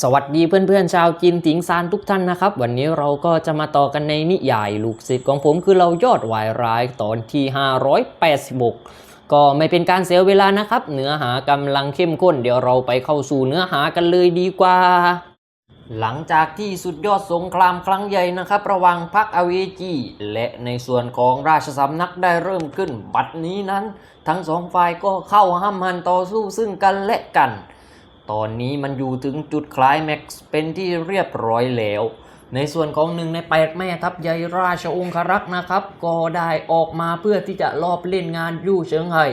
สวัสดีเพื่อนๆชาวจีนถิงซานทุกท่านนะครับ วันนี้เราก็จะมาต่อกันในนิยายลูกศิษย์ของผมคือเรายอดวายร้ายตอนที่ 586 ก็ไม่เป็นการเสียเวลานะครับ เนื้อหากำลังเข้มข้น เดี๋ยวเราไปเข้าสู่เนื้อหากันเลยดีกว่า หลังจากที่สุดยอดสงครามครั้งใหญ่นะครับ ระหว่างพรรคอเวจีและในส่วนของราชสำนักได้เริ่มขึ้น บัดนี้นั้น ทั้งสองฝ่ายก็เข้าห้ามหันต่อสู้ซึ่งกันและกัน ตอนนี้มันอยู่ถึงจุดคลายแม็กซ์เป็นที่เรียบร้อยแล้ว ในส่วนของหนึ่งในแปดแม่ทัพใหญ่ราชองครักษ์นะครับ ก็ได้ออกมาเพื่อที่จะลอบเล่นงานยู่เฉิงไห่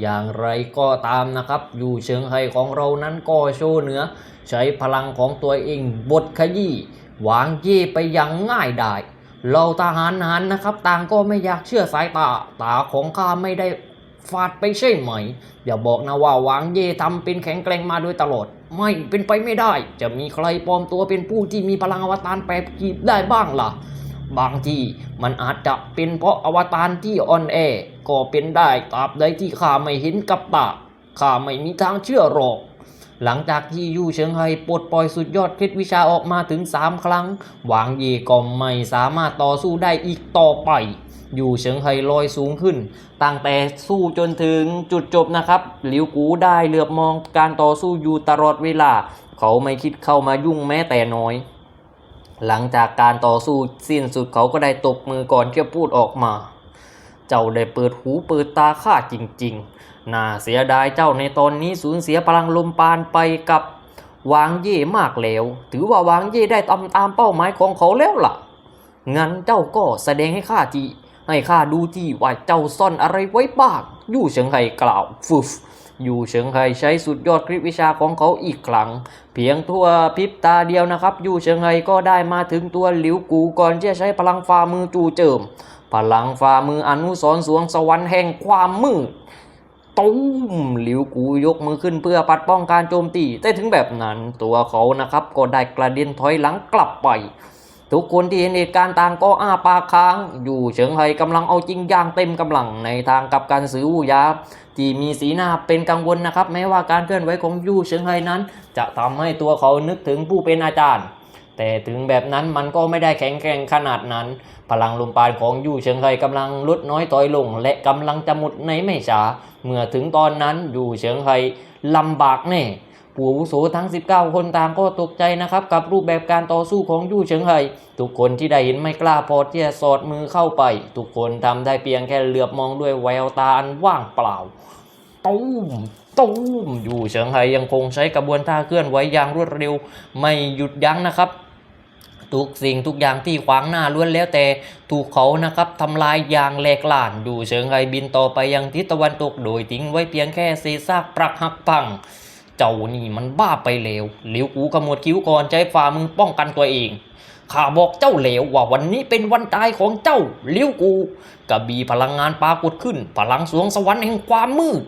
อย่างไรก็ตามนะครับยู่เฉิงไห่ของเรานั้นก็โชว์เหนือ ใช้พลังของตัวเองบดขยี้วางเย่ไปอย่างง่ายได้เราทหารหันนะครับ ต่างก็ไม่อยากเชื่อสายตาตาของข้าไม่ได้ ฟาดไปใช่ไหม อย่าบอกนะว่าวางเย่ทำเป็นแข็งแกร่งมาโดยตลอด ไม่เป็นไปไม่ได้ จะมีใครปลอมตัวเป็นผู้ที่มีพลังอวตารแปรกีบได้บ้างล่ะ บางทีมันอาจจะเป็นเพราะอวตารที่อ่อนแอ ก็เป็นได้ตราบใดที่ข้าไม่เห็นกับตาข้าไม่มีทางเชื่อหรอกหลังจากที่ยู่เฉิงไฮปลดปล่อยสุดยอดเคล็ดวิชาออกมาถึง 3 ครั้ง หวางเย่ก็ไม่สามารถต่อสู้ได้อีกต่อไป อยู่เฉิงไฮลอยสูงขึ้น ตั้งแต่สู้จนถึงจุดจบนะครับ หลิวกูได้เหลือบมองการต่อสู้อยู่ตลอดเวลา เขาไม่คิดเข้ามายุ่งแม้แต่น้อย หลังจากการต่อสู้สิ้นสุดเขาก็ได้ตบมือก่อนที่จะพูดออกมา เจ้าได้เปิดหูเปิดตาข้าจริงๆ น่าเสียดายเจ้าในตอนนี้สูญเสียพลังลมปานไปกับวางเย่มากแล้ว ถือว่าวางเย่ได้ตามตามเป้าหมายของเขาแล้วล่ะ งั้นเจ้าก็แสดงให้ข้าที ให้ข้าดูที่ว่าเจ้าซ่อนอะไรไว้บ้าง ยู่เฉิงไห่กล่าวฟึบยู่เฉิงไห่ใช้สุดยอดคลิปวิชาของเขาอีกครั้ง เพียงทั่วพริบตาเดียวนะครับยู่เฉิงไห่ก็ได้มาถึงตัวหลิวกูก่อนที่จะใช้พลังฝ่ามือจู่เจิม พลังฝ่ามืออนุสร์สวงสวรรค์แห่งความมืดตุ้มหลิวกูยกมือขึ้นเพื่อปัดป้องการโจมตี แต่ถึงแบบนั้นตัวเขานะครับก็ได้กระเด็นถอยหลังกลับไป ทุกคนที่เห็นเหตุการณ์ต่างก็อ้าปากค้าง อยู่เฉิงไห่กำลังเอาจริงอย่างเต็มกำลังในทางกับการซื้อวูยาที่มีสีหน้าเป็นกังวลนะครับ แม้ว่าการเคลื่อนไหวของยู่เฉิงไห่นั้น จะทำให้ตัวเขานึกถึงผู้เป็นอาจารย์ แต่ถึงแบบนั้นมันก็ไม่ได้แข็งแกร่งขนาดนั้น พลังลมปานของยู่เฉิงไห่กำลังลดน้อยถอยลง และกำลังจะหมดในไม่ช้าเมื่อถึงตอนนั้นยู่เฉิงไห่ลำบากแน่ ผู้อาวุโสทั้ง 19 คนต่างก็ตกใจนะครับ กับรูปแบบการต่อสู้ของยู่เฉิงไห่ทุกคนที่ได้เห็นไม่กล้าพอที่จะสอดมือเข้าไป ทุกคนทำได้เพียงแค่เหลือบมองด้วยแววตาอันว่างเปล่าตูมตูมอยู่เฉิงไห่ยังคงใช้กระบวนท่าเคลื่อนไหวอย่างรวดเร็ว ไม่หยุดยั้งนะครับ ทุกสิ่งทุกอย่างที่ขวางหน้าล้วนแล้วแต่ถูกเขานะครับทำลายอย่างแหลกลานดูเฉิงไห่บินต่อไปยังทิศตะวันตกโดยทิ้งไว้เพียงแค่เศษซากปรักหักพัง เจ้านี่มันบ้าไปแล้วหลิวกูกระหมวดคิ้วก่อนใช้ฝ่ามือป้องกันตัวเองข้าบอกเจ้าเหลวว่าวันนี้เป็นวันตายของเจ้าเลี้ยวกูกระบีพลังงานปรากฏขึ้น พลังสวงสวรรค์แห่งความมืด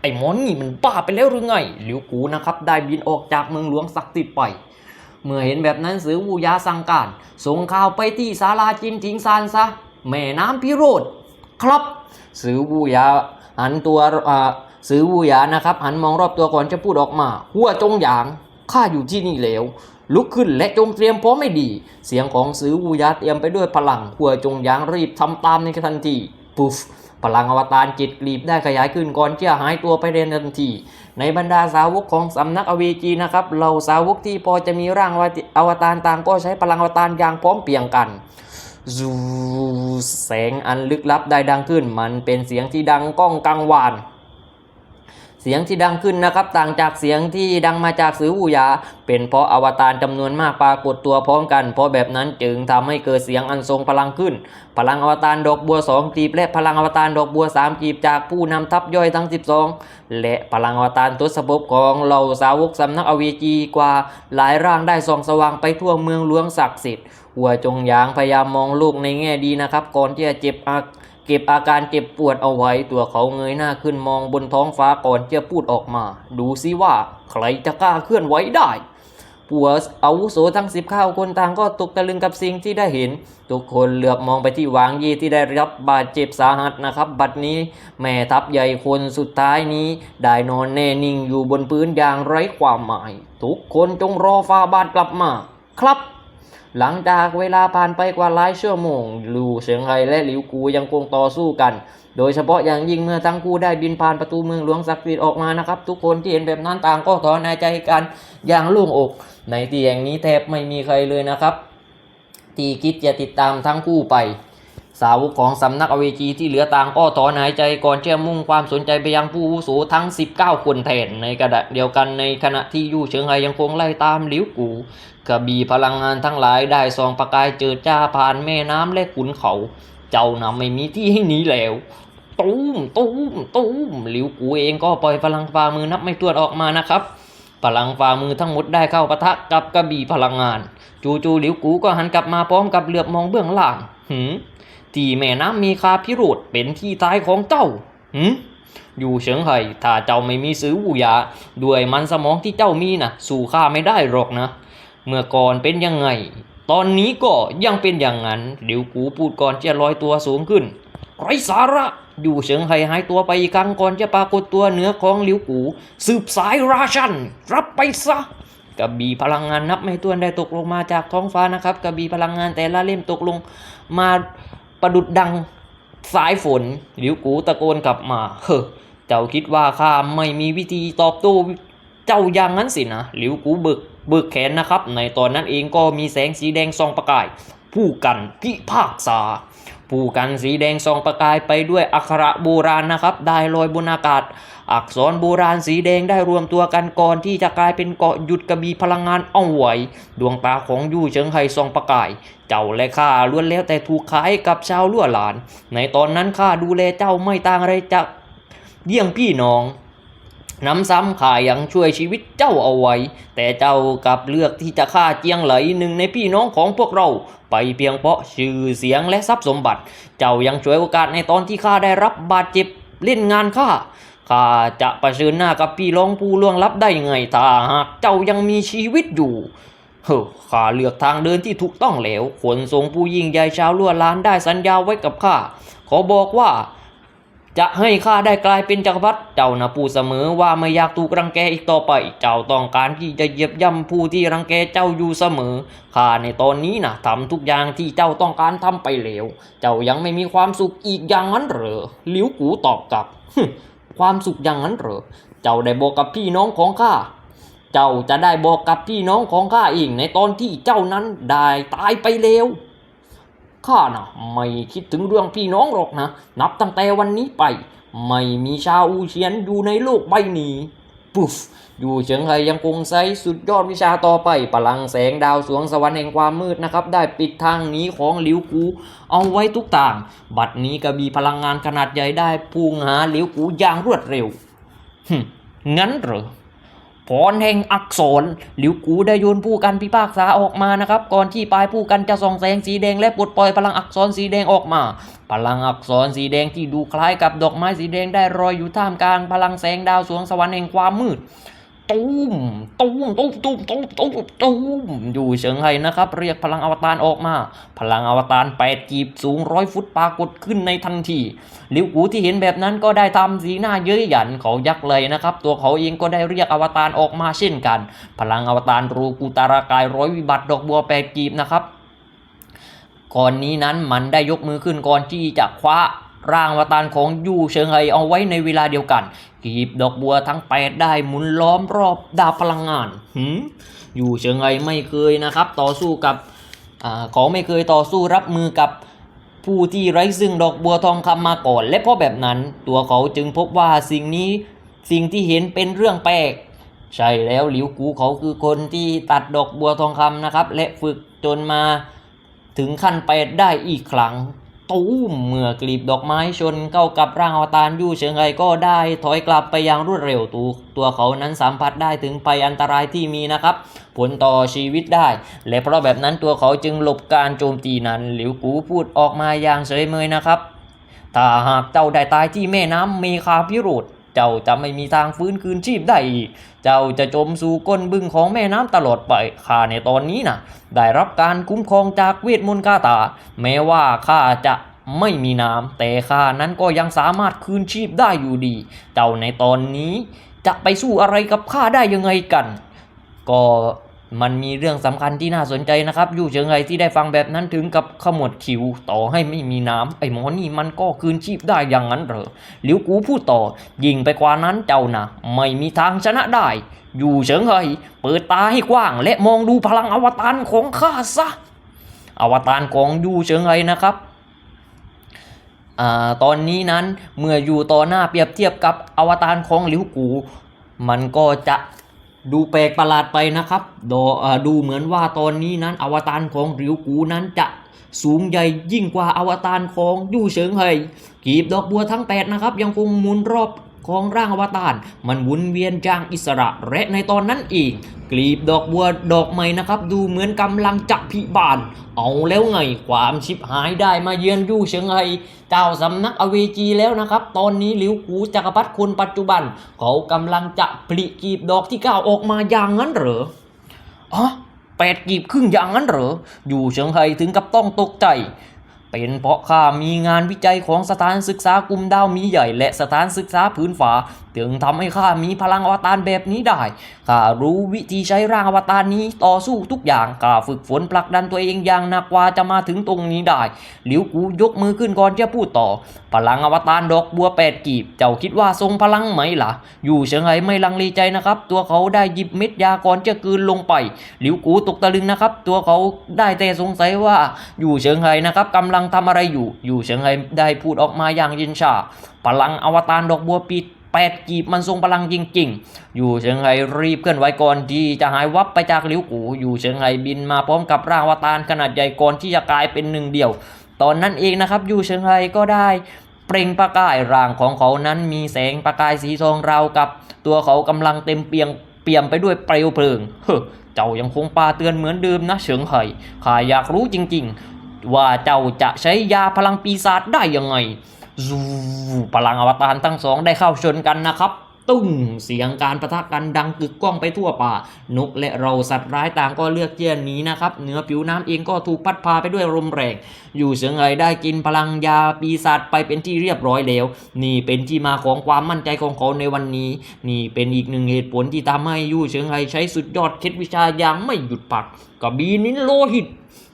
ไอ้หมอนนี่มันบ้าไปแล้วหรือไงหลิวกูนะครับ ได้บินออกจากเมืองหลวงศักดิ์สิทธิ์ไป เมื่อเห็นแบบนั้นสือวูยาสั่งการส่งข่าวไปที่ศาลาจินทิงซานซะแม่น้ำพิโรธครับสือวูยาหันตัวอ่า สือวูยานะครับหันมองรอบตัวก่อนจะพูดออกมาหัวจงหยางข้าอยู่ที่นี่แล้ว ลุกขึ้นและจงเตรียมพร้อมไม่ดี เสียงของสือวูยาเตรียมไปด้วยพลังหัวจงหยางรีบทำตามในทันทีปุ๊ฟพลังอวตารจิตกลีบได้ขยายขึ้นก่อนที่จะหายตัวไปในทันที ในบรรดาสาวกของสำนักอเวจีนะครับเหล่าสาวกที่พอจะมีร่างอวตารต่างก็ใช้พลังอวตารอย่างพร้อมเพียงกันซูแสงอันลึกลับได้ดังขึ้น มันเป็นเสียงที่ดังก้องกังวาน สียงที่ดังขึ้นนะครับ ต่างจากเสียงที่ดังมาจากสือวูยา เป็นเพราะอวตารจำนวนมากปรากฏตัวพร้อมกัน เพราะแบบนั้นจึงทำให้เกิดเสียงอันทรงพลังขึ้น พลังอวตารดอกบัวสองกีบและพลังอวตารดอกบัวสามกีบจากผู้นำทัพย่อยทั้ง 12 และพลังอวตารทศภพของเหล่าสาวกสำนักอเวจีกว่า หลายร่างได้ส่องสว่างไปทั่วเมืองหลวงศักดิ์สิทธิ์หัวจงยางพยายามมองโลกในแง่ดีนะครับ ก่อนที่จะเจ็บอา เก็บอาการเจ็บปวดเอาไว้ตัวเขาเงยหน้าขึ้นมองบนท้องฟ้าก่อนจะพูดออกมา ดูซิว่าใครจะกล้าเคลื่อนไหวได้ผัวอาวุโสทั้งสิบข้าคนต่างก็ตกตะลึงกับสิ่งที่ได้เห็น ทุกคนเหลือบมองไปที่หวางยีที่ได้รับบาดเจ็บสาหัสนะครับ บัดนี้แม่ทัพใหญ่คนสุดท้ายนี้ ได้นอนแน่นิ่งอยู่บนพื้นอย่างไร้ความหมาย ทุกคนจงรอฟาบาทกลับมา ครับ หลังจากเวลาผ่านไปกว่าหลายชั่วโมงลู่เฉิงไฮและหลิวกูยังคงต่อสู้กัน โดยเฉพาะอย่างยิ่งเมื่อทั้งคู่ได้บินผ่านประตูเมืองหลวงศักดิ์สิทธิ์ออกมานะครับ ทุกคนที่เห็นแบบนั้นต่างก็ถอนหายใจกันอย่างโล่งอก ในที่แห่งนี้แทบไม่มีใครเลยนะครับ ที่คิดจะติดตามทั้งคู่ไป สาวกของสำนักอเวจีที่เหลือต่างก็ถอนหายใจก่อนเชื่อมุ่งความสนใจไปยังผู้อาวุโสทั้ง 19 คนแทนในกระดะเดียวกันในขณะที่ยู่เฉิงไฮยังคงไล่ตามหลิวกูกระบี่พลังงานทั้งหลายได้ส่องประกายเจิดจ้าผ่านแม่น้ำและขุนเขา เจ้านำไม่มีที่ให้หนีแล้วตูมตูมตูมหลิวกูเองก็ปล่อยพลังฝ่ามือนับไม่ถ้วนออกมานะครับพลังฝ่ามือทั้งหมดได้เข้าปะทะกับกระบี่พลังงาน จู่ๆหลิวกูก็หันกลับมาพร้อมกับเหลือบมองเบื้องล่างหืม ที่แม่น้ำมีคาพิโรธเป็นที่ตายของเจ้าหืมอยู่เฉิงไห่ถ้าเจ้าไม่มีซื้อวูยาด้วยมันสมองที่เจ้ามีนะสู่ข้าไม่ได้หรอกนะ เมื่อก่อนเป็นยังไง ตอนนี้ก็ยังเป็นอย่างนั้นหลิวกูพูดก่อนจะลอยตัวสูงขึ้นไรสาระอยู่เฉิงไห่หายตัวไปอีกครั้งก่อนจะปรากฏตัวเหนือของหลิวกู สืบสายราชัน รับไปซะกระบี่พลังงานนับไม่ถ้วนได้ตกลงมาจากท้องฟ้านะครับกระบี่พลังงานแต่ละเล่มตกลงมา ประดุดดังสายฝนหลิวกูตะโกนกลับมา เฮ้อเจ้าคิดว่าข้าไม่มีวิธีตอบโต้เจ้าอย่างนั้นสินะหลิวกูเบิกเบิกแขนนะครับ ในตอนนั้นเองก็มีแสงสีแดงส่องประกาย ผู้กันพิพากษา ผู้กันสีแดงส่องประกายไปด้วยอักขระโบราณนะครับ ได้ลอยบนอากาศ อักษรโบราณสีแดงได้รวมตัวกันก่อนที่จะกลายเป็นเกาะหยุดกระบี่พลังงานเอาไว้ดวงตาของยู่เฉิงไห่ส่องประกาย เจ้าและข้าล้วนแล้วแต่ถูกขายกับชาวลั่วหลาน ในตอนนั้นข้าดูแลเจ้าไม่ต่างอะไรจากเยี่ยงพี่น้อง น้ำซ้ำข้ายังช่วยชีวิตเจ้าเอาไว้ แต่เจ้ากลับเลือกที่จะฆ่าเจียงไหลหนึ่งในพี่น้องของพวกเรา ไปเพียงเพราะชื่อเสียงและทรัพย์สมบัติ เจ้ายังช่วยโอกาสในตอนที่ข้าได้รับบาดเจ็บเล่นงานข้าข้าจะประชิญหน้ากับพี่รองผู้ล่วงลับได้ไงถ้าหากเจ้ายังมีชีวิตอยู่เฮ้ข้าเลือกทางเดินที่ถูกต้องแล้วขนส่งผู้ยิ่งใหญ่ชาวล้วนล้านได้สัญญาไว้กับข้าขอบอกว่า จะให้ข้าได้กลายเป็นจักรพรรดิเจ้านะพูดเสมอว่าไม่อยากถูกรังแกอีกต่อไป เจ้าต้องการที่จะเหยียบย่ำผู้ที่รังแกเจ้าอยู่เสมอข้าในตอนนี้นะทำทุกอย่างที่เจ้าต้องการทำไปแล้ว เจ้ายังไม่มีความสุขอีกอย่างนั้นเหรอหลิวกูตอบกลับ ความสุขอย่างนั้นเหรอเจ้าได้บอกกับพี่น้องของข้าเจ้าจะได้บอกกับพี่น้องของข้าเองในตอนที่เจ้านั้นได้ตายไปแล้ว ข้านะไม่คิดถึงเรื่องพี่น้องหรอกนะ นับตั้งแต่วันนี้ไป ไม่มีชาวอูเชียนอยู่ในโลกใบนี้ปุ๊ฟอยู่เฉิงไฮยังคงใช้สุดยอดวิชาต่อไปพลังแสงดาวสวงสวรรค์แห่งความมืดนะครับ ได้ปิดทางนี้ของหลิวกูเอาไว้ทุกต่าง บัดนี้กระบีพลังงานขนาดใหญ่ได้พุ่งหาหลิวกูอย่างรวดเร็วหึงั้นเหรอ พรแห่งอักษรหลิวกูได้โยนผู้กันพิพากษาออกมานะครับ ก่อนที่ปลายผู้กันจะส่องแสงสีแดงและปลดปล่อยพลังอักษรสีแดงออกมา พลังอักษรสีแดงที่ดูคล้ายกับดอกไม้สีแดงได้รอยอยู่ท่ามกลางพลังแสงดาวสวงสวรรค์แห่งความมืด ตูมตูมตูมตูมตูมตูมตูมอยู่เฉิงไห้นะครับ เรียกพลังอวตารออกมา พลังอวตารแปดกีบสูงร้อยฟุตปรากฏขึ้นในทันทีหลิวกูที่เห็นแบบนั้นก็ได้ทำสีหน้าเย้ยหยันเขายักเลยนะครับ ตัวเขาเองก็ได้เรียกอวตารออกมาเช่นกัน พลังอวตารรูกูตารากายร้อยวิบัติดอกบัวแปดกีบนะครับก่อนนี้นั้นมันได้ยกมือขึ้นก่อนที่จะคว้า ร่างวตารของยู่เฉิงไฮเอาไว้ในเวลาเดียวกันกีบดอกบัวทั้งแปดได้หมุนล้อมรอบดาบพลังงานหืมยู่เฉิงไฮไม่เคยนะครับ ต่อสู้กับอ่าเขาไม่เคยต่อสู้รับมือกับผู้ที่ไร้ซึ่งดอกบัวทองคำมาก่อน และเพราะแบบนั้น ตัวเขาจึงพบว่าสิ่งนี้สิ่งที่เห็นเป็นเรื่องแปลก ใช่แล้วหลิวกูเขาคือคนที่ตัดดอกบัวทองคำนะครับ และฝึกจนมาถึงขั้นแปดได้อีกครั้ง ตูมเมื่อกลีบดอกไม้ชนเข้ากับร่างอวตารยู่เฉิงไอก็ได้ถอยกลับไปอย่างรวดเร็วตัวตัวเขานั้นสัมผัสได้ถึงภัยอันตรายที่มีนะครับ ผลต่อชีวิตได้ และเพราะแบบนั้นตัวเขาจึงหลบการโจมตีนั้น หลิวกูพูดออกมาอย่างเฉยเมยนะครับ ถ้าหากเจ้าได้ตายที่แม่น้ำเมคาพิโรธ เจ้าจะไม่มีทางฟื้นคืนชีพได้อีก เจ้าจะจมสู่ก้นบึงของแม่น้ำตลอดไปข้าในตอนนี้นะได้รับการคุ้มครองจากเวทมนต์คาตา แม้ว่าข้าจะไม่มีน้ำแต่ข้านั้นก็ยังสามารถคืนชีพได้อยู่ดี เจ้าในตอนนี้จะไปสู้อะไรกับข้าได้ยังไงกัน ก็ มันมีเรื่องสำคัญที่น่าสนใจนะครับยู่เชิงไงที่ได้ฟังแบบนั้นถึงกับขมวดคิ้วต่อให้ไม่มีน้ำไอ้หมอนี่มันก็คืนชีพได้อย่างนั้นเหรอหลิวกูพูดต่อ ยิงไปกว่านั้นเจ้านะไม่มีทางชนะได้ อยู่เฉิงเฮเปิดตาให้กว้าง และมองดูพลังอวตารของข้าซะ อวตารของยูเฉิงเฮนะครับอตอนนี้นั้นเมื่ออยู่ต่อหน้าเปรียบเทียบกับอวตารของหลิวกู มันก็จะ ดูแปลกประหลาดไปนะครับดอดูเหมือนว่าตอนนี้นั้น อวตารของริวกูนั้นจะสูงใหญ่ยิ่งกว่าอวตารของยู่เฉิงเฮยกีบดอกบัวทั้งแปดนะครับ ยังคงหมุนรอบ ของร่างอวตารมันหมุนเวียนอย่างอิสระและในตอนนั้นเองกลีบดอกบัวดอกใหม่นะครับ ดูเหมือนกำลังจะพิบานเอาแล้วไงความชิบหายได้มาเยือนยู่เฉิงเฮเจ้าสำนักอเวจีแล้วนะครับ ตอนนี้หลิวกูจักรพรรดิคนปัจจุบัน เขากำลังจะปลิกีบดอกที่เก้าออกมาอย่างนั้นเหรออ๋อแปดกีบครึ่งอย่างนั้นเหรออยู่เฉิงไฮถึงกับต้องตกใจ เป็นเพราะข้ามีงานวิจัยของสถานศึกษากลุ่มดาวมีใหญ่ และสถานศึกษาพื้นฝาถึงทำให้ข้ามีพลังอวตารแบบนี้ได้ข้ารู้วิธีใช้ร่างอวตารนี้ต่อสู้ทุกอย่างข้าฝึกฝนผลักดันตัวเองอย่างหนักว่าจะมาถึงตรงนี้ได้หลิวกูยกมือขึ้นก่อนจะพูดต่อ พลังอวตารดอกบัวแปดกีบ เจ้าคิดว่าทรงพลังไหมล่ะ อยู่เฉิงไไม่ลังเลใจนะครับ ตัวเขาได้หยิบเม็ดยาก่อนจะกืนลงไป หลิวกูตกตะลึงนะครับ ตัวเขาได้แต่สงสัยว่าอยู่เฉิงไนะครับกำลังทำอะไรอยู่ อยู่เฉิงไห้ได้พูดออกมาอย่างย็นชาพลังอวตารดอกบัวปีแปดกีบมันทรงพลังจริงๆ อยู่เฉิงไห้รีบเคลื่อนไหวก่อนที่จะหายวับไปจากหลิวกูอยู่เฉิงไห้บินมาพร้อมกับร่างอวตารขนาดใหญ่ก่อนที่จะกลายเป็นหนึ่งเดียว ตอนนั้นเองนะครับอยู่เฉิงไห้ก็ได้เปล่งประกายร่างของเขานั้นมีแสงประกายสีทองราวกับ ตัวเขากำลังเต็มเปียงเปี่ยมไปด้วยเปลวเพลิง เฮ้เจ้ายังคงปาเตือนเหมือนเดิมนะเฉิงไห่ข้าอยากรู้จริง ๆ ว่าเจ้าจะใช้ยาพลังปีศาจได้ยังไงซูพลังอวตารทั้งสองได้เข้าชนกันนะครับ ตุ้งเสียงการประทะกันดังกึกก้องไปทั่วป่านกและเราสัตว์ร้ายต่างก็เลือกเจียนหนีนะครับเหนือผิวน้ำเองก็ถูกพัดพาไปด้วยลมแรง อยู่เสียงไอได้กินพลังยาปีศาจไปเป็นที่เรียบร้อยแล้ว นี่เป็นที่มาของความมั่นใจของเขาในวันนี้ นี่เป็นอีกหนึ่งเหตุผลที่ทำให้ยู่เฉิงไอใช้สุดยอดเคล็ดวิชาอย่างไม่หยุดพักกระบีนินโลหิต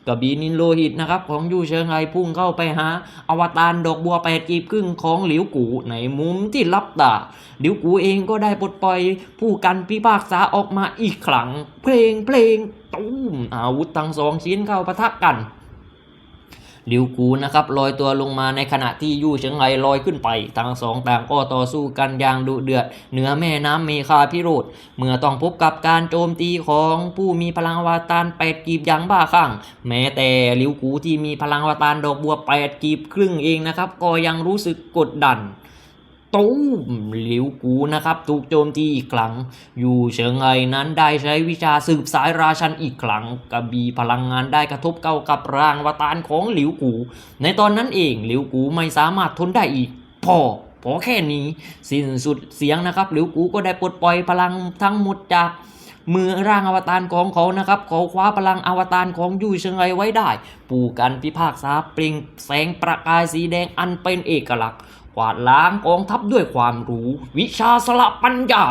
กระบี่นินโลหิตนะครับของยูเชิงไฮพุ่งเข้าไปหา อวตารดอกบัวแปดกีบครึ่งของหลิวกูในมุมที่ลับตาหลิวกูเองก็ได้ปลดปล่อยผู้กันพิพากษาออกมาอีกครั้ง เพลงเพลงตุ้มอาวุธทั้งสองชิ้นเข้าปะทะกัน หลิวกูนะครับลอยตัวลงมาในขณะที่ยู่เฉิงไฮลอยขึ้นไปทั้งสองต่างก็ต่อสู้กันอย่างดุเดือดเหนือแม่น้ำเมคาพิโรธเมื่อต้องพบกับการโจมตีของผู้มีพลังวาตานแปดกีบอย่างบ้าคลั่งแม้แต่หลิวกูที่มีพลังวาตานดอกบัวแปดกีบครึ่งเองนะครับก็ยังรู้สึกกดดัน ตู้มหลิวกูนะครับถูกโจมตีอีกครั้ง อยู่เฉิงไอนั้นได้ใช้วิชาสืบสายราชันอีกครั้งกระบีพลังงานได้กระทบเข้ากับร่างอวตารของหลิวกู ในตอนนั้นเองหลิวกูไม่สามารถทนได้อีก พอพอแค่นี้ สิ้นสุดเสียงนะครับหลิวกูก็ได้ปลดปล่อยพลังทั้งหมดจากมือร่างอวตารของเขานะครับเขาคว้าพลังอวตารของยู่เชิงไอไว้ได้ ปูกันพิพากษาเปล่งแสงประกายสีแดงอันเป็นเอกลักษณ์ กวาดล้างกองทัพด้วยความรู้ วิชาสละปัญญา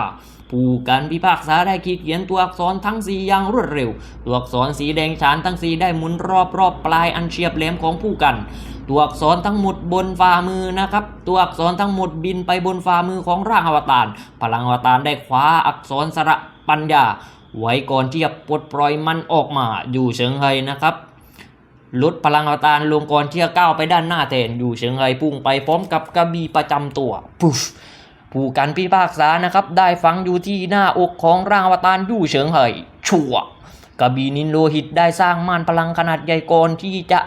ผู้การพิพากษาได้ขีดเขียนตัวอักษรทั้งสีอย่างรวดเร็ว ตัวอักษรสีแดงฉานทั้งสีได้หมุนรอบรอบปลายอันเฉียบแหลมของผู้กัน ตัวอักษรทั้งหมดบนฝ่ามือนะครับ ตัวอักษรทั้งหมดบินไปบนฝ่ามือของร่างอวตาร พลังอวตารได้คว้าอักษรสระปัญญา ไว้ก่อนที่จะปลดปล่อยมันออกมาอยู่เฉิงไฮนะครับ ลดพลังอวตารลงก่อนที่จะก้าวไปด้านหน้าแทนอยู่เฉิงไฮพุ่งไปพร้อมกับกระบี่ประจำตัวปุ๊ฟผู้กันพิพากษานะครับ ได้ฝังอยู่ที่หน้าอกของร่างอวตารยู่เฉิงไฮชัวกระบี่นินโลหิตได้สร้างม่านพลังขนาดใหญ่ก่อนที่จะ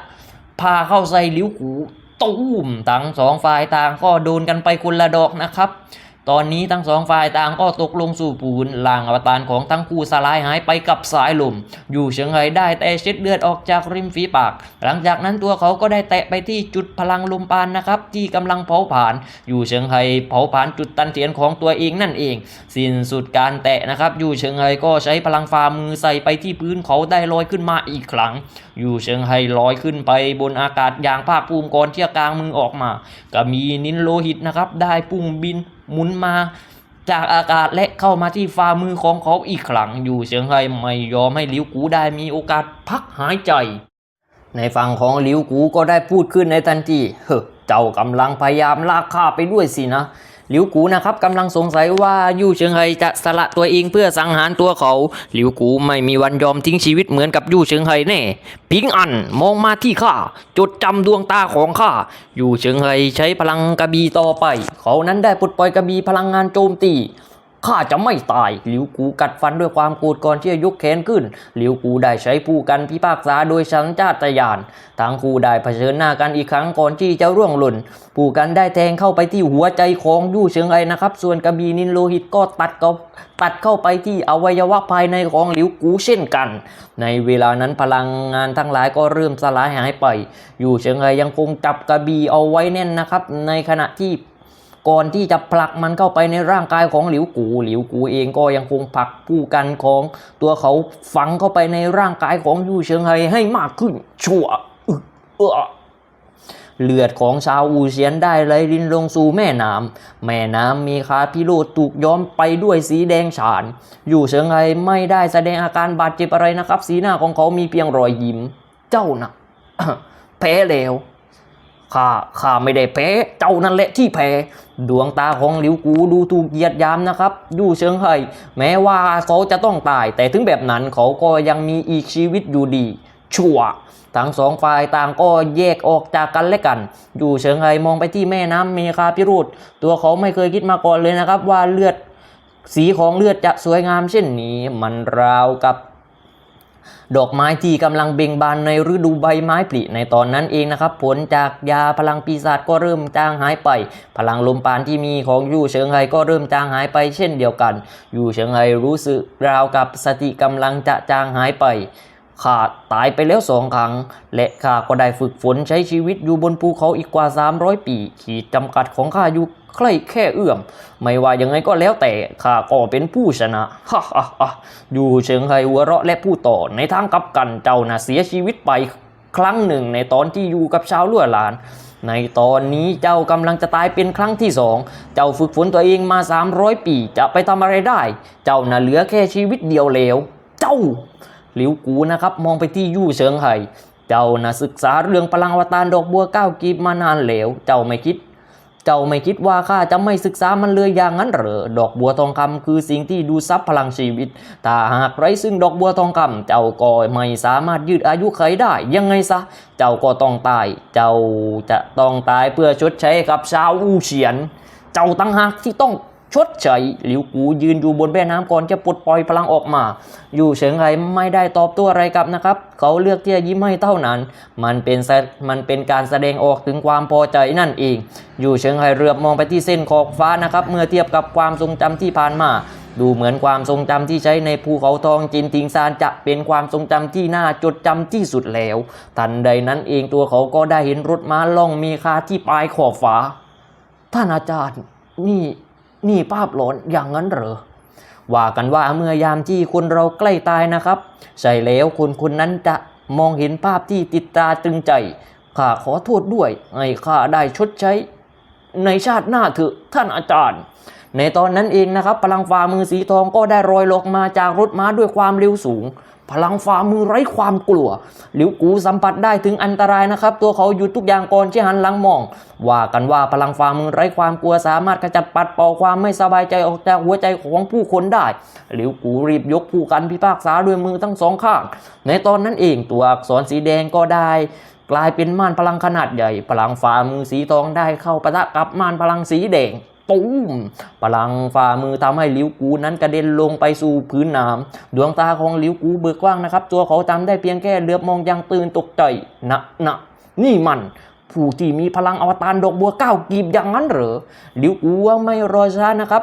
พาเข้าใส่ลิ้วขูตูมทั้งสองฝ่ายต่างก็โดนกันไปคนละดอกนะครับ ตอนนี้ทั้งสองฝ่ายต่างก็ตกลงสู่ปูนล่างอวตารของทั้งคู่สลายหายไปกับสายลม อยู่เฉิงไหได้แต่เช็ดเลือดออกจากริมฝีปาก หลังจากนั้นตัวเขาก็ได้แตะไปที่จุดพลังลมปานนะครับ ที่กำลังเผาผลาญอยู่เฉิงไหเผาผลาญจุดตันเทียนของตัวเองนั่นเอง สิ้นสุดการแตะนะครับ อยู่เฉิงไหก็ใช้พลังฝ่ามือใส่ไปที่พื้นเขาได้ลอยขึ้นมาอีกครั้ง อยู่เฉิงไหลอยขึ้นไปบนอากาศอย่างภาคภูมิก่อนที่จะกางมือออกมา ก็มีนินโลหิตนะครับได้พุ่งบิน หมุนมาจากอากาศและเข้ามาที่ฝ่ามือของเขาอีกครั้งอยู่เฉิงไฮไม่ยอมให้หลิวกูได้มีโอกาสพักหายใจ ในฝั่งของหลิวกูก็ได้พูดขึ้นในทันทีเฮ้เจ้ากำลังพยายามลากข้าไปด้วยสินะ หลิวกูนะครับกำลังสงสัยว่ายู่เฉิงไฮจะสละตัวเองเพื่อสังหารตัวเขา หลิวกูไม่มีวันยอมทิ้งชีวิตเหมือนกับยู่เฉิงไฮแน่ พิงอันมองมาที่ข้าจดจำดวงตาของข้ายู่เฉิงไฮใช้พลังกระบี่ต่อไป เขานั้นได้ปลดปล่อยกระบี่พลังงานโจมตี ข้าจะไม่ตาย หลิวกูกัดฟันด้วยความโกรธก่อนที่จะยกแขนขึ้น หลิวกูได้ใช้ผู้กันพิพากษาโดยสัญชาตญาณทั้งคู่ได้เผชิญหน้ากันอีกครั้งก่อนที่จะร่วงหล่น ผู้กันได้แทงเข้าไปที่หัวใจของยู่เฉิงไอนะครับ ส่วนกระบี่นินโลหิตก็ตัดเข้าตัดเข้าไปที่อวัยวะภายในของหลิวกูเช่นกัน ในเวลานั้นพลังงานทั้งหลายก็เริ่มสลายหายไป อยู่เฉิงไอยังคงจับกระบี่เอาไว้แน่นนะครับ ในขณะที่ ก่อนที่จะผลักมันเข้าไปในร่างกายของหลิวกู หลิวกูเองก็ยังคงผลักผู้กันของตัวเขาฝังเข้าไปในร่างกายของยู่เฉิงไฮให้มากขึ้นชั่วเออเลือดของชาวอูเซียนได้ไหลรินลงสู่แม่น้ำ แม่น้ำมีคาพิโรธถูกย้อมไปด้วยสีแดงฉานยู่เฉิงไฮไม่ได้แสดงอาการบาดเจ็บอะไรนะครับ สีหน้าของเขามีเพียงรอยยิ้ม เจ้าน่ะแพ้แล้ว ข้าข้าไม่ได้แพ้ เจ้านั่นแหละที่แพ้ ดวงตาของหลิวกูดูถูกเหยียดยามนะครับ ยู่เชิงไห่แม้ว่าเขาจะต้องตาย แต่ถึงแบบนั้นเขาก็ยังมีอีกชีวิตอยู่ดี ชั่ว ทั้งสองฝ่ายต่างก็แยกออกจากกันและกัน อยู่เชิงไห่มองไปที่แม่น้ำเมคาพิรุธตัวเขาไม่เคยคิดมาก่อนเลยนะครับ ว่าเลือด สีของเลือดจะสวยงามเช่นนี้ มันราวกับ ดอกไม้ที่กำลังเบ่งบานในฤดูใบไม้ผลิในตอนนั้นเองนะครับ ผลจากยาพลังปีศาจก็เริ่มจางหายไป พลังลมปานที่มีของยู่เฉิงไฮก็เริ่มจางหายไปเช่นเดียวกัน ยู่เฉิงไฮรู้สึกราวกับสติกำลังจะจางหายไปข้าตายไปแล้วสองครั้ง และข้าก็ได้ฝึกฝนใช้ชีวิตอยู่บนภูเขาอีกกว่า 300 ปี ขีดจำกัดของข้าอยู่ ใกล้แค่เอื้อม ไม่ว่ายังไงก็แล้วแต่ข้าก็เป็นผู้ชนะฮ่าฮ่าฮ่าอยู่เชิงไฮหัวเราะและผู้ต่อในทางกลับกันเจ้าน่ะเสียชีวิตไปครั้งหนึ่งในตอนที่อยู่กับชาวลั่วหลาน ในตอนนี้เจ้ากำลังจะตายเป็นครั้งที่สอง เจ้าฝึกฝนตัวเองมา 300 ปี จะไปทำอะไรได้ เจ้าน่ะเหลือแค่ชีวิตเดียวแล้ว เจ้าหลิวกูนะครับมองไปที่ยู่เฉิงไห่เจ้าน่ะศึกษาเรื่องพลังวตารดอกบัวเก้ากีบมานานแล้ว เจ้าไม่คิด เจ้าไม่คิดว่าข้าจะไม่ศึกษามันเลยอย่างนั้นเหรอ ดอกบัวทองคำคือสิ่งที่ดูซับพลังชีวิต ถ้าหากไร้ซึ่งดอกบัวทองคำเจ้าก็ไม่สามารถยืดอายุไขได้ ยังไงซะ เจ้าก็ต้องตาย เจ้าจะต้องตายเพื่อชดใช้กับชาวอูเฉียน เจ้าตั้งหากที่ต้อง ชดเชยหลิวกูยืนอยู่บนแม่น้ำก่อนจะปลดปล่อยพลังออกมา อยู่เฉิงไห่ไม่ได้ตอบตัวอะไรกลับนะครับ เขาเลือกที่จะยิ้มให้เท่านั้น มันเป็นมันเป็นการแสดงออกถึงความพอใจนั่นเอง อยู่เฉิงไห่เรือบมองไปที่เส้นขอบฟ้านะครับ เมื่อเทียบกับความทรงจำที่ผ่านมา ดูเหมือนความทรงจำที่ใช้ในภูเขาทองจินติงซานจะเป็นความทรงจำที่น่าจดจำที่สุดแล้ว ทันใดนั้นเองตัวเขาก็ได้เห็นรถม้าล่องมีคาที่ปลายขอบฟ้า ท่านอาจารย์นี่ นี่ภาพหลอนอย่างนั้นเหรอว่ากันว่าเมื่อยามที่คนเราใกล้ตายนะครับ ใช่แล้วคนคนนั้นจะมองเห็นภาพที่ติดตาตึงใจข้าขอโทษด้วยให้ข้าได้ชดใช้ ในชาติหน้าเถอะท่านอาจารย์ ในตอนนั้นเองนะครับพลังฝ่ามือสีทองก็ได้รอยลงมาจากรถม้าด้วยความเร็วสูง พลังฝ่ามือไร้ความกลัวหลิวกูสัมผัสได้ถึงอันตรายนะครับ ตัวเขาหยุดทุกอย่างก่อนที่หันหลังมอง ว่ากันว่าพลังฝ่ามือไร้ความกลัวสามารถขจัดปัดเป่าความไม่สบายใจออกจากหัวใจของผู้คนได้ หลิวกูรีบยกผู้กันพิพากษาด้วยมือทั้งสองข้าง ในตอนนั้นเองตัวอักษรสีแดงก็ได้กลายเป็นม่านพลังขนาดใหญ่ พลังฝ่ามือสีทองได้เข้าปะทะกับม่านพลังสีแดง ตูมพลังฝ่ามือทำให้ลิวกูนั้นกระเด็นลงไปสู่พื้นน้ำดวงตาของลิวกูเบิกกว้างนะครับ ตัวเขาจำได้เพียงแค่เลือบมองอยังตื่นตกใจนะนะนี่มันผู้ที่มีพลังอวตารดอกบัวเก้ากีบอย่างนั้นเหรอลิวกูว่าไม่รอช้านะครับ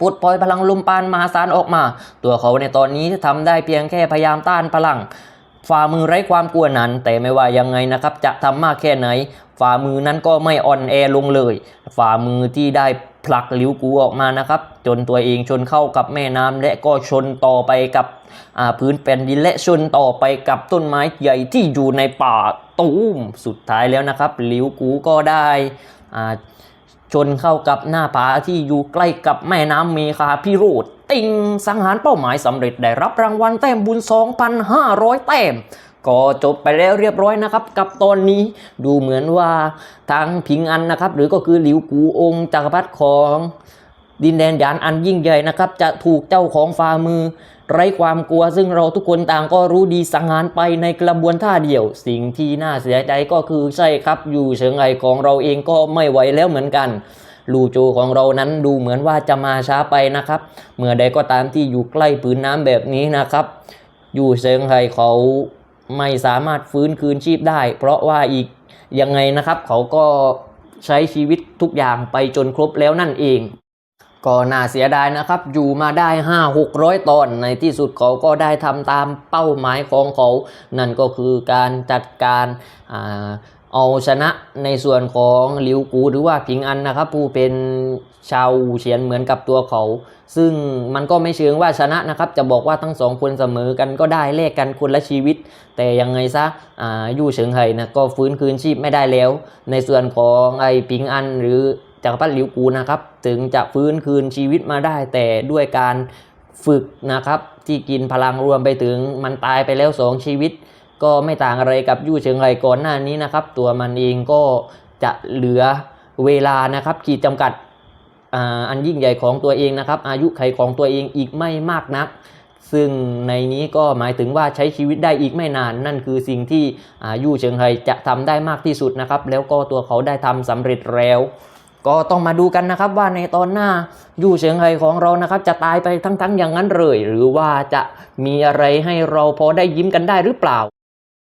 ปลดปล่อยพลังลมปานมหาศาลออกมา ตัวเขาในตอนนี้ทำได้เพียงแค่พยายามต้านพลัง ฝ่ามือไร้ความกลัวนั้น แต่ไม่ว่ายังไงนะครับ จะทำมากแค่ไหน ฝ่ามือนั้นก็ไม่อ่อนแอลงเลย ฝ่ามือที่ได้ผลักลิ้วกูออกมานะครับ จนตัวเองชนเข้ากับแม่น้ำและก็ชนต่อไปกับพื้นแผ่นดินและชนต่อไปกับต้นไม้ใหญ่ที่อยู่ในป่าตูมสุดท้ายแล้วนะครับลิ้วกูก็ได้อ่า ชนเข้ากับหน้าผาที่อยู่ใกล้กับแม่น้ำเมคาพิโรธติงสังหารเป้าหมายสำเร็จได้รับรางวัลแต้มบุญ 2,500 แต้ม ก็จบไปแล้วเรียบร้อยนะครับ กับตอนนี้ดูเหมือนว่าทางพิงอันนะครับ หรือก็คือหลิวกูองค์จักรพรรดิของดินแดนยานอันยิ่งใหญ่นะครับ จะถูกเจ้าของฝ่ามือ ไร้ความกลัวซึ่งเราทุกคนต่างก็รู้ดีสังหารไปในกระบวนท่าเดียว สิ่งที่น่าเสียใจก็คือใช่ครับอยู่เฉิงไอของเราเองก็ไม่ไหวแล้วเหมือนกันลูโจของเรานั้นดูเหมือนว่าจะมาช้าไปนะครับ เมื่อใดก็ตามที่อยู่ใกล้ผืนน้ำแบบนี้นะครับ อยู่เซิงไฮเขาไม่สามารถฟื้นคืนชีพได้ เพราะว่าอีกยังไงนะครับ เขาก็ใช้ชีวิตทุกอย่างไปจนครบแล้วนั่นเอง ก็น่าเสียดายนะครับ อยู่มาได้ 5 600 ตอน ในที่สุดเขาก็ได้ทำตามเป้าหมายของเขา นั่นก็คือการจัดการเอาชนะในส่วนของหลิวกูหรือว่าผิงอันนะครับ ผู้เป็นชาวเฉียนเหมือนกับตัวเขา ซึ่งมันก็ไม่เชิงว่าชนะนะครับ จะบอกว่าทั้งสองคนเสมอกันก็ได้แลกกันคนละชีวิต แต่ยังไงซะอ่ายู่เฉิงไห่นะก็ฟื้นคืนชีพไม่ได้แล้ว ในส่วนของไอ้ผิงอันหรือ จักรพรรดิหลิวกูนะครับ ถึงจะฟื้นคืนชีวิตมาได้แต่ด้วยการฝึกนะครับ ที่กินพลังรวมไปถึงมันตายไปแล้วสองชีวิต ก็ไม่ต่างอะไรกับยู่เฉิงไห่ก่อนหน้านี้นะครับ ตัวมันเองก็จะเหลือเวลานะครับขีดจำกัดอ,อันยิ่งใหญ่ของตัวเองนะครับ อายุไขของตัวเองอีกไม่มากนัก ซึ่งในนี้ก็หมายถึงว่าใช้ชีวิตได้อีกไม่นาน นั่นคือสิ่งที่อายู่เฉิงไฮจะทำได้มากที่สุดนะครับ แล้วก็ตัวเขาได้ทำสำเร็จแล้ว ก็ต้องมาดูกันนะครับว่าในตอนหน้ายู่เฉิงไฮของเรานะครับ จะตายไปทั้งๆอย่างนั้นเลย หรือว่าจะมีอะไรให้เราพอได้ยิ้มกันได้หรือเปล่า